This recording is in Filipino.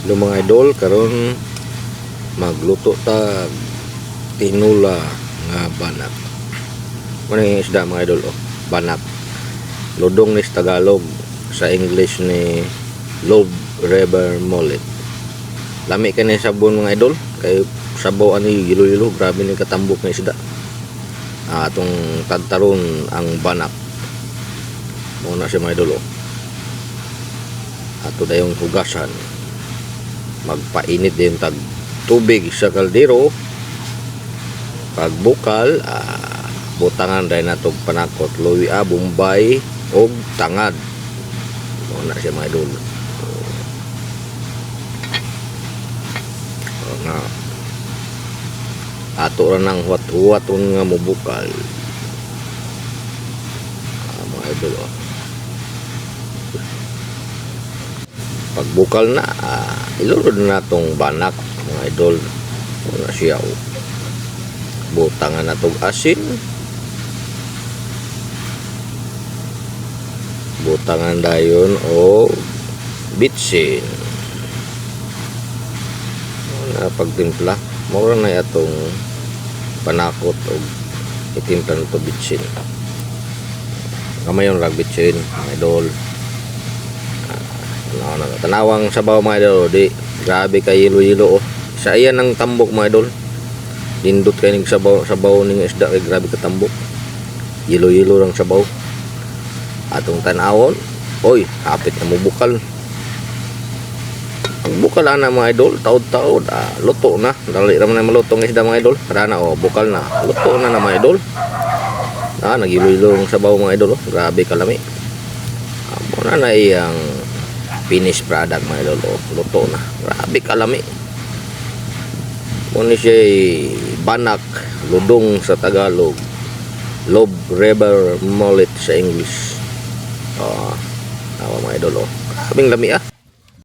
Hello mga idol, karon magluto ta tinula nga banak. Ano yung isda mga idol? Oh, banak. Ludong ni Tagalog. Sa English ni Lobe River Mullet. Lami ka ni sabon mga idol. Kay sabaw ani gilo-gilo. Grabe ni katambok ng isda. Ah, atong tagtaron ang banak. Muna siya mga idol. Oh. Ato dayong hugasan magpainit din tag tubig sa kaldero. Pagbukal ah, butangan dahil natog panakot. Luwi a bombay og tangad. Mo na siya mga idol? O nga ato ra nang huwat-huwaton nga mubukal ah, mga idol oh. pagbukal na ah, ilulod na natong banak mga idol. Na siya oh. butangan na tong asin. Butangan dayon o bitsin. Na pagtimpla. Mura na atong panakot o itimpla na to bitsin kamayon rag bitsin mga idol tanawang sabaw mga idol. Di grabe kay yelo-yelo oh. sa iyan ang tambok mga idol. Lindot kay ning sabaw sabaw ning isda kay grabe ka tambok. Yelo-yelo lang sabaw. Atong tanawon oy hapit na mubukal ang bukal ana mga idol taod-taod ah, luto na. Dali ra man na malutong isda mga idol. Para na oh bukal na. Luto na na mga idol. Ah nagilo-yelo ang sabaw mga idol oh. grabe kalami. Ah, muna na iyang finished product mga idol oh, luto na. Grabe kalami. Muna siya banak ludong sa Tagalog. Lob river mullet sa English. Oh, awa mga idol grabing lami ah